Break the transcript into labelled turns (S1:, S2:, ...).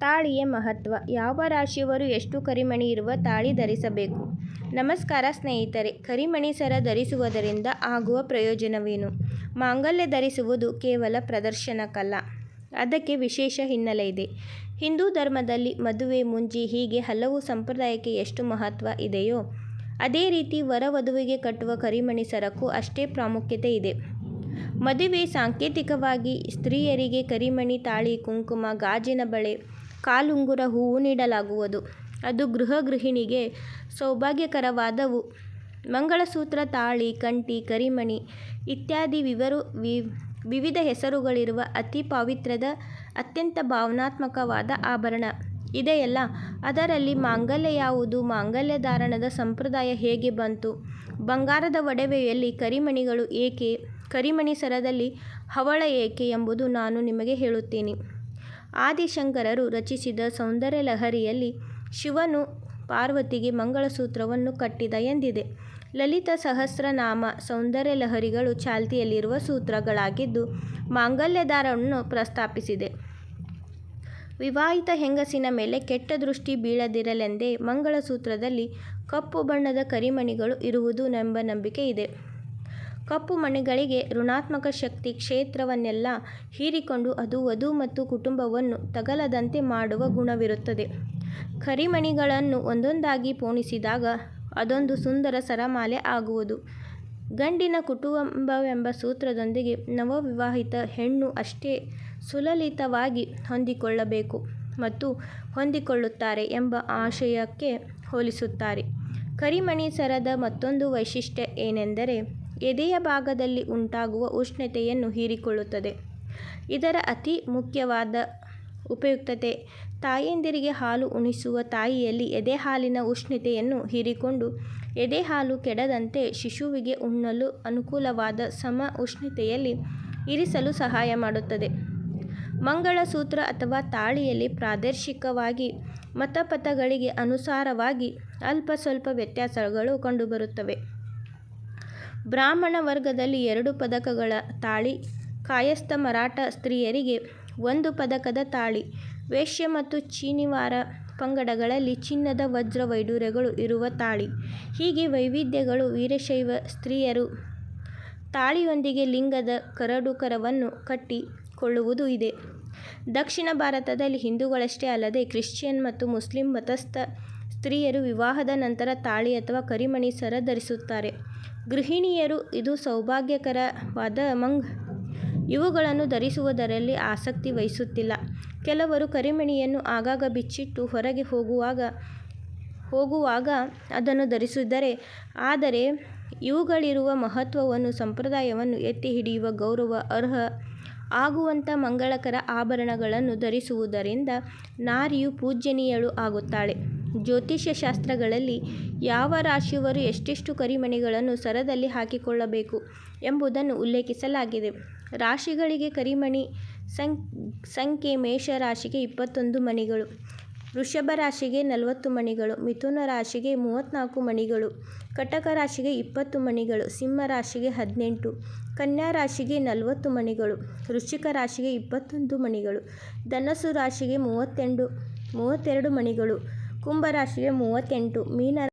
S1: ತಾಳಿಯ ಮಹತ್ವ. ಯಾವ ರಾಶಿಯವರು ಎಷ್ಟು ಕರಿಮಣಿ ಇರುವ ತಾಳಿ ಧರಿಸಬೇಕು? ನಮಸ್ಕಾರ ಸ್ನೇಹಿತರೆ, ಕರಿಮಣಿ ಸರ ಧರಿಸುವುದರಿಂದ ಆಗುವ ಪ್ರಯೋಜನವೇನು? ಮಾಂಗಲ್ಯ ಧರಿಸುವುದು ಕೇವಲ ಪ್ರದರ್ಶನಕ್ಕಲ್ಲ, ಅದಕ್ಕೆ ವಿಶೇಷ ಹಿನ್ನೆಲೆ ಇದೆ. ಹಿಂದೂ ಧರ್ಮದಲ್ಲಿ ಮದುವೆ ಮುಂಜಿ ಹೀಗೆ ಹಲವು ಸಂಪ್ರದಾಯಕ್ಕೆ ಎಷ್ಟು ಮಹತ್ವ ಇದೆಯೋ, ಅದೇ ರೀತಿ ವರ ವಧುವಿಗೆ ಕಟ್ಟುವ ಕರಿಮಣಿ ಸರಕ್ಕೂ ಅಷ್ಟೇ ಪ್ರಾಮುಖ್ಯತೆ ಇದೆ. ಮದುವೆ ಸಾಂಕೇತಿಕವಾಗಿ ಸ್ತ್ರೀಯರಿಗೆ ಕರಿಮಣಿ, ತಾಳಿ, ಕುಂಕುಮ, ಗಾಜಿನ ಬಳೆ ಕಾಲುಂಗುರ ಹೂವು ನೀಡಲಾಗುವುದು. ಅದು ಗೃಹ ಗೃಹಿಣಿಗೆ ಸೌಭಾಗ್ಯಕರವಾದವು. ಮಂಗಳಸೂತ್ರ, ತಾಳಿ, ಕಂಠಿ, ಕರಿಮಣಿ ಇತ್ಯಾದಿ ವಿವರು ವಿವಿಧ ಹೆಸರುಗಳಿರುವ ಅತಿ ಪಾವಿತ್ರ್ಯದ ಅತ್ಯಂತ ಭಾವನಾತ್ಮಕವಾದ ಆಭರಣ. ಇದೆಯಲ್ಲ, ಅದರಲ್ಲಿ ಮಾಂಗಲ್ಯ ಯಾವುದು? ಮಾಂಗಲ್ಯ ಧಾರಣದ ಸಂಪ್ರದಾಯ ಹೇಗೆ ಬಂತು? ಬಂಗಾರದ ಒಡವೆಯಲ್ಲಿ ಕರಿಮಣಿಗಳು ಏಕೆ? ಕರಿಮಣಿ ಸರದಲ್ಲಿ ಹವಳ ಏಕೆ ಎಂಬುದು ನಾನು ನಿಮಗೆ ಹೇಳುತ್ತೇನೆ. ಆದಿಶಂಕರರು ರಚಿಸಿದ ಸೌಂದರ್ಯ ಲಹರಿಯಲ್ಲಿ ಶಿವನು ಪಾರ್ವತಿಗೆ ಮಂಗಳಸೂತ್ರವನ್ನು ಕಟ್ಟಿದ ಎಂದಿದೆ. ಲಲಿತ ಸಹಸ್ರನಾಮ ಸೌಂದರ್ಯ ಲಹರಿಗಳು ಚಾಲ್ತಿಯಲ್ಲಿರುವ ಸೂತ್ರಗಳಾಗಿದ್ದು ಮಾಂಗಲ್ಯಧಾರವನ್ನು ಪ್ರಸ್ತಾಪಿಸಿದೆ. ವಿವಾಹಿತ ಹೆಂಗಸಿನ ಮೇಲೆ ಕೆಟ್ಟ ದೃಷ್ಟಿ ಬೀಳದಿರಲೆಂದೇ ಮಂಗಳಸೂತ್ರದಲ್ಲಿ ಕಪ್ಪು ಬಣ್ಣದ ಕರಿಮಣಿಗಳು ಇರುವುದು ಎಂಬ ನಂಬಿಕೆ ಇದೆ. ಕಪ್ಪು ಮಣಿಗಳಿಗೆ ಋಣಾತ್ಮಕ ಶಕ್ತಿ ಕ್ಷೇತ್ರವನ್ನೆಲ್ಲ ಹೀರಿಕೊಂಡು ಅದು ವಧು ಮತ್ತು ಕುಟುಂಬವನ್ನು ತಗಲದಂತೆ ಮಾಡುವ ಗುಣವಿರುತ್ತದೆ. ಕರಿಮಣಿಗಳನ್ನು ಒಂದೊಂದಾಗಿ ಪೋಣಿಸಿದಾಗ ಅದೊಂದು ಸುಂದರ ಸರಮಾಲೆ ಆಗುವುದು. ಗಂಡಿನ ಕುಟುಂಬವೆಂಬ ಸೂತ್ರದೊಂದಿಗೆ ನವವಿವಾಹಿತ ಹೆಣ್ಣು ಅಷ್ಟೇ ಸುಲಲಿತವಾಗಿ ಹೊಂದಿಕೊಳ್ಳಬೇಕು ಮತ್ತು ಹೊಂದಿಕೊಳ್ಳುತ್ತಾರೆ ಎಂಬ ಆಶಯಕ್ಕೆ ಹೋಲಿಸುತ್ತಾರೆ. ಕರಿಮಣಿ ಸರದ ಮತ್ತೊಂದು ವೈಶಿಷ್ಟ್ಯ ಏನೆಂದರೆ ಎದೆಯ ಭಾಗದಲ್ಲಿ ಉಂಟಾಗುವ ಉಷ್ಣತೆಯನ್ನು ಹೀರಿಕೊಳ್ಳುತ್ತದೆ. ಇದರ ಅತಿ ಮುಖ್ಯವಾದ ಉಪಯುಕ್ತತೆ, ತಾಯಂದಿರಿಗೆ ಹಾಲು ಉಣಿಸುವ ತಾಯಿಯಲ್ಲಿ ಎದೆ ಹಾಲಿನ ಉಷ್ಣತೆಯನ್ನು ಹೀರಿಕೊಂಡು ಎದೆಹಾಲು ಕೆಡದಂತೆ ಶಿಶುವಿಗೆ ಉಣ್ಣಲು ಅನುಕೂಲವಾದ ಸಮ ಉಷ್ಣತೆಯಲ್ಲಿ ಇರಿಸಲು ಸಹಾಯ ಮಾಡುತ್ತದೆ. ಮಂಗಳಸೂತ್ರ ಅಥವಾ ತಾಳಿಯಲ್ಲಿ ಪ್ರಾದೇಶಿಕವಾಗಿ ಮತಪಥಗಳಿಗೆ ಅನುಸಾರವಾಗಿ ಅಲ್ಪ ಸ್ವಲ್ಪ ವ್ಯತ್ಯಾಸಗಳು ಕಂಡುಬರುತ್ತವೆ. ಬ್ರಾಹ್ಮಣ ವರ್ಗದಲ್ಲಿ ಎರಡು ಪದಕಗಳ ತಾಳಿ, ಕಾಯಸ್ಥ ಮರಾಠ ಸ್ತ್ರೀಯರಿಗೆ ಒಂದು ಪದಕದ ತಾಳಿ, ವೇಶ್ಯ ಮತ್ತು ಚೀನಿವಾರ ಪಂಗಡಗಳಲ್ಲಿ ಚಿನ್ನದ ವಜ್ರ ವೈಡೂರ್ಯಗಳು ಇರುವ ತಾಳಿ. ಹೀಗೆ ವೈವಿಧ್ಯಗಳು ವೀರಶೈವ ಸ್ತ್ರೀಯರು ತಾಳಿಯೊಂದಿಗೆ ಲಿಂಗದ ಕರಡುಕರವನ್ನು ಕಟ್ಟಿಕೊಳ್ಳುವುದು ಇದೆ. ದಕ್ಷಿಣ ಭಾರತದಲ್ಲಿ ಹಿಂದೂಗಳಷ್ಟೇ ಅಲ್ಲದೆ ಕ್ರಿಶ್ಚಿಯನ್ ಮತ್ತು ಮುಸ್ಲಿಂ ಮತಸ್ಥ ಸ್ತ್ರೀಯರು ವಿವಾಹದ ನಂತರ ತಾಳಿ ಅಥವಾ ಕರಿಮಣಿ ಸರ ಧರಿಸುತ್ತಾರೆ ಗೃಹಿಣಿಯರು ಇದು ಸೌಭಾಗ್ಯಕರವಾದ ಮಂಗ್. ಇವುಗಳನ್ನು ಧರಿಸುವುದರಲ್ಲಿ ಆಸಕ್ತಿ ವಹಿಸುತ್ತಿಲ್ಲ. ಕೆಲವರು ಕರಿಮಣಿಯನ್ನು ಆಗಾಗ ಬಿಚ್ಚಿಟ್ಟು ಹೊರಗೆ ಹೋಗುವಾಗ ಹೋಗುವಾಗ ಅದನ್ನು ಧರಿಸಿದರೆ ಆದರೆ ಇವುಗಳಿರುವ ಮಹತ್ವವನ್ನು, ಸಂಪ್ರದಾಯವನ್ನು ಎತ್ತಿ ಹಿಡಿಯುವ ಗೌರವ, ಅರ್ಹ ಆಗುವಂಥ ಮಂಗಳಕರ ಆಭರಣಗಳನ್ನು ಧರಿಸುವುದರಿಂದ ನಾರಿಯು ಪೂಜ್ಯನೀಯಳು ಆಗುತ್ತಾಳೆ. ಜ್ಯೋತಿಷ್ಯ ಶಾಸ್ತ್ರಗಳಲ್ಲಿ ಯಾವ ರಾಶಿಯವರು ಎಷ್ಟೆಷ್ಟು ಕರಿಮಣಿಗಳನ್ನು ಸರದಲ್ಲಿ ಹಾಕಿಕೊಳ್ಳಬೇಕು ಎಂಬುದನ್ನು ಉಲ್ಲೇಖಿಸಲಾಗಿದೆ. ರಾಶಿಗಳಿಗೆ ಕರಿಮಣಿ ಸಂಖ್ಯೆ ಮೇಷರಾಶಿಗೆ ಇಪ್ಪತ್ತೊಂದು ಮಣಿಗಳು, ವೃಷಭ ರಾಶಿಗೆ ನಲವತ್ತು ಮಣಿಗಳು, ಮಿಥುನ ರಾಶಿಗೆ ಮೂವತ್ತ್ನಾಲ್ಕು ಮಣಿಗಳು, ಕಟಕ ರಾಶಿಗೆ ಇಪ್ಪತ್ತು ಮಣಿಗಳು, ಸಿಂಹ ರಾಶಿಗೆ ಹದಿನೆಂಟು, ಕನ್ಯಾ ರಾಶಿಗೆ ನಲವತ್ತು ಮಣಿಗಳು, ವೃಶ್ಚಿಕ ರಾಶಿಗೆ ಇಪ್ಪತ್ತೊಂದು ಮಣಿಗಳು, ಧನಸ್ಸು ರಾಶಿಗೆ ಮೂವತ್ತೆರಡು ಮಣಿಗಳು ಕುಂಭ ರಾಶಿಯ ಮೂವತ್ತೆಂಟು ಮೀನ